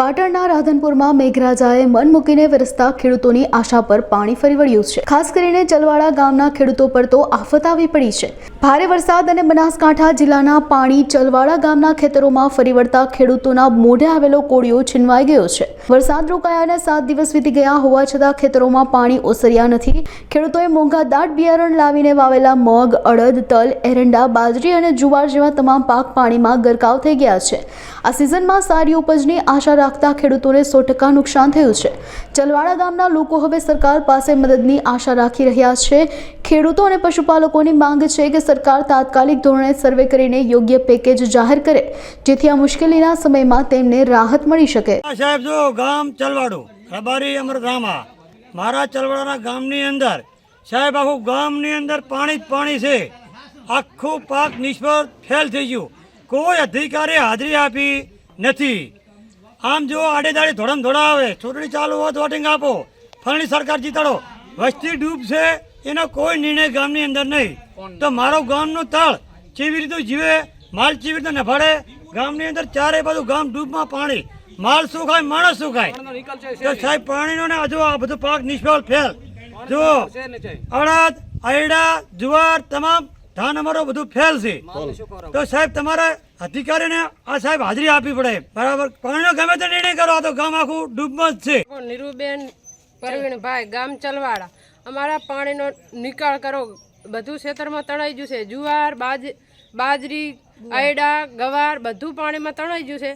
પાટણના રાધનપુરમાં મેઘરાજાએ મન મૂકીને વરસતા ખેડૂતોની આશા પર પાણી ફરી વળ્યું છે. ખાસ કરીને ચલવાડા ગામના ખેડૂતો પર તો આફત આવી પડી છે. ભારે વરસાદ અને બનાસકાંઠા જિલ્લાના પાણી ચલવાડા ગામના ખેતરોમાં ફરી વળતા ખેડૂતોના મોઢે આવેલો કોળિયો છીનવાઈ ગયો છે. વરસાદ રોકાયાને સાત દિવસ વીતી ગયા હોવા છતાં ખેતરોમાં પાણી ઓસર્યા નથી. ખેડૂતોએ મોંઘા દાટ બિયારણ લાવીને વાવેલા મગ, અડદ, તલ, એરંડા, બાજરી અને જુવાર જેવા તમામ પાક પાણીમાં ગરકાવ થઈ ગયા છે. આ સિઝનમાં સારી ઉપજની આશા રાખતા ખેડૂતોને સો ટકા નુકસાન થયું છે. ચલવાડા ગામના લોકો હવે સરકાર પાસે મદદની આશા રાખી રહ્યા છે. ખેડૂતો અને પશુપાલકોની માંગ છે કે સરકાર તાત્કાલિક ધોરણે સર્વે કરીને યોગ્ય પેકેજ જાહેર કરે, જેથી આ મુશ્કેલીના સમયમાં તેમને રાહત મળી શકે. સાહેબ, જો ગામ ચલવાડું રબારી અમરધામા મારા ચલવાડાના ગામની અંદર, સાહેબ, આખું ગામની અંદર પાણી જ પાણી છે. આખું પાક નિષ્ફળ, ફેલ થઈ ગયું. કોઈ અધિકારી હાજરી આપી નથી. આમ જો આડે દાડે ધોળમ ધોળા આવે ચૂંટણી ચાલુ હોય તો વોટિંગ આપો. ફરણી સરકાર જીતાડો. વસ્તી ડૂબ છે એનો કોઈ નિર્ણય ગામની અંદર નહીં. તો મારો ગામનું તળ કેવી રીતે જીવે? માલ કેવી રીતે નફાડે ગામની અંદર ચારે બાજુ ગામ ડૂબમાં પાણી. માલ શું ખાય માણસ શું ખાય તો સાહેબ પાણીનો ને હજુ આ બધું પાક નિષ્ફળ ફેલ. જો અડદ આયડા જુવાર તમામ ધાન અમારો બધું ફેલ છે. તો સાહેબ તમારે અધિકારીને આ સાહેબ હાજરી આપવી પડે. બરાબર? પાણીનો ગમે તે નિર્ણય કરો તો ગામ આખું ડૂબમાં જ છે. નીરુબેન પરવીણભાઈ ગામ ચલવાડા. અમારા પાણીનો નિકાલ કરો. બધું ખેતરમાં તણાઈ ગયું છે. જુવાર બાજ બાજરી આયડા ગવાર બધું પાણીમાં તણાઈ ગયું છે.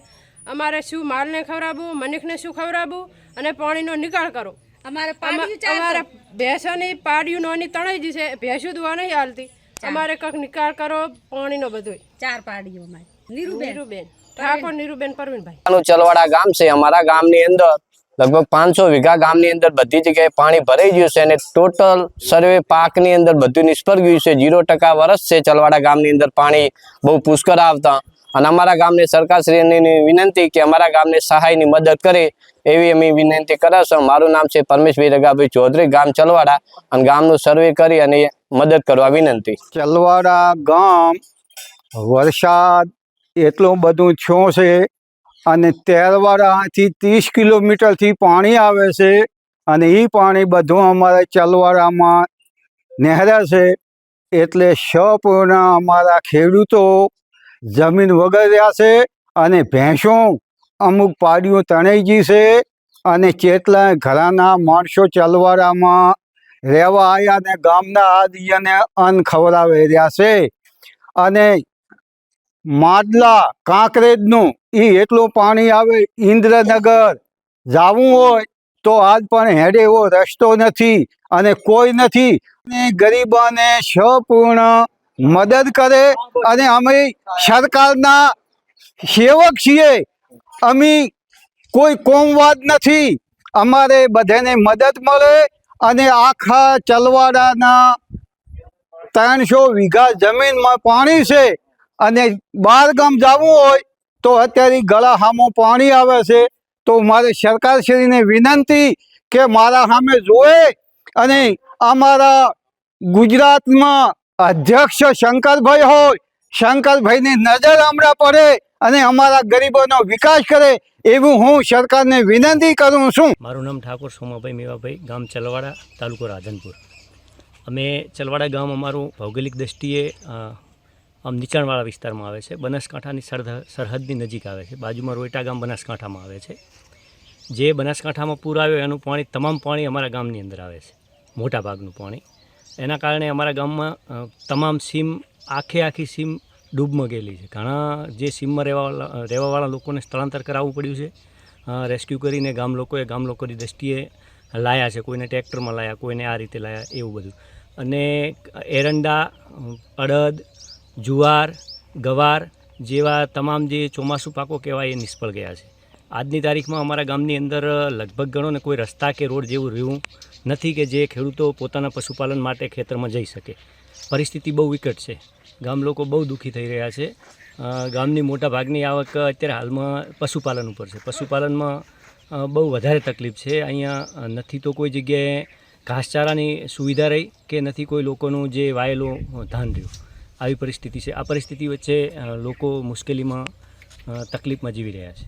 અમારે શું માલને ખવડાવવું મનિકને શું ખવડાવવું અને પાણીનો નિકાલ કરો? અમારે અમા- અમારે ભેંસોની પાડ્યું નોની તણાઈ ગયું છે. ભેંસું દુવા નહીં હાલતી. અમારે કંઈક નિકાલ કરો પાણીનો બધો ચાર પાડીઓ માં નીરુબેન. નીરુબેન. ઠાકોર નીરુબેન પરવીનભાઈ. ચલવાડા ગામ છે અમારા ગામની અંદર લગભગ પાંચસો વીઘા ગામની અંદર બધી જગ્યાએ પાણી ભરાઈ ગયું છે અને ટોટલ સર્વે પાકની અંદર બધું નિષ્ફળ ગયું છે. જીરો ટકા વરસ છે ચલવાડા ગામની અંદર પાણી બહુ પુષ્કળ આવતા. અને અમારા ગામની સરકારશ્રીની વિનંતી કે અમારા ગામને સહાયની મદદ કરે એવી અમે વિનંતી કરે મારું નામ છે પરમેશભાઈ રગાભાઈ ચૌધરી ગામ ચલવાડા. અને ગામનું સર્વે કરી અને મદદ કરવા વિનંતી. ચલવાડા ગામ, વરસાદ એટલું બધું છો છે અને તેરવાડાથી ત્રીસ કિલોમીટરથી પાણી આવે છે અને એ પાણી બધું અમારા ચલવાડામાં નહેરે છે. એટલે સપૂર્ણ અમારા ખેડૂતો જમીન વગર રહ્યા છે અને ભેંસો અમુક પાડીઓ તણાઈ ગઈ છે અને કેટલાય ઘરાના માણસો ચલવાડામાં રહેવા આવ્યા ને ગામના આદિને અન્ન ખવડાવી રહ્યા છે. અને માદલા કાંકરેજનું એ એટલું પાણી આવે, ઇન્દ્રનગર જાવું હોય તો આજ પણ હેડે એવો રસ્તો નથી અને કોઈ નથી. ગરીબોને સંપૂર્ણ મદદ કરે અને અમે સરકારના સેવક છીએ. અમે કોઈ કોમવાદ નથી. અમારે બધાને મદદ મળે અને આખા ચલવાડાના ત્રણસો વીઘા જમીનમાં પાણી છે અને બહાર ગામ જવું હોય તો અત્યારે ગળા સામો પાણી આવે છે. તો મારે સરકારશ્રીને વિનંતી કે મારા સામે જોવે અને અમારા ગુજરાતમાં અધ્યક્ષ શંકરભાઈ હોય, શંકરભાઈની નજર હમણાં પડે અને અમારા ગરીબોનો વિકાસ કરે એવું હું સરકારને વિનંતી કરું છું. મારું નામ ઠાકોર સોમાભાઈ મેવાભાઈ, ગામ ચલવાડા, તાલુકો રાધનપુર. અમે ચલવાડા ગામ અમારું ભૌગોલિક દ્રષ્ટિએ આમ નીચાણવાળા વિસ્તારમાં આવે છે. બનાસકાંઠાની સરહદ સરહદની નજીક આવે છે. બાજુમાં રોયટા ગામ બનાસકાંઠામાં આવે છે. જે બનાસકાંઠામાં પૂર આવ્યો એનું પાણી, તમામ પાણી અમારા ગામની અંદર આવે છે. મોટા ભાગનું પાણી. એના કારણે અમારા ગામમાં તમામ સીમ, આખે આખી સીમ ડૂબમાં ગયેલી છે. ઘણા જે સીમમાં રહેવાવાળા રહેવાવાળા લોકોને સ્થળાંતર કરાવવું પડ્યું છે. રેસ્ક્યુ કરીને ગામ લોકોએ ગામ લોકોની દ્રષ્ટિએ લાયા છે. કોઈને ટ્રેક્ટરમાં લાયા, કોઈને આ રીતે લાયા, એવું બધું. અને એરંડા, અડદ, જુવાર, ગવાર જેવા તમામ જે ચોમાસું પાકો કહેવાય એ નિષ્ફળ ગયા છે. આજની તારીખમાં અમારા ગામની અંદર લગભગ ગણો ને કોઈ રસ્તા કે રોડ જેવું રહ્યું નથી કે જે ખેડૂતો પોતાના પશુપાલન માટે ખેતરમાં જઈ શકે. પરિસ્થિતિ બહુ વિકટ છે. ગામ લોકો બહુ દુઃખી થઈ રહ્યા છે. ગામની મોટા ભાગની આવક અત્યારે હાલમાં પશુપાલન ઉપર છે. પશુપાલનમાં બહુ વધારે તકલીફ છે. અહીંયા નથી તો કોઈ જગ્યાએ ઘાસચારાની સુવિધા રહી કે નથી કોઈ લોકોનું જે વાયેલું ધાન રહ્યું. આવી પરિસ્થિતિ છે. આ પરિસ્થિતિ વચ્ચે લોકો મુશ્કેલીમાં તકલીફમાં જીવી રહ્યા છે.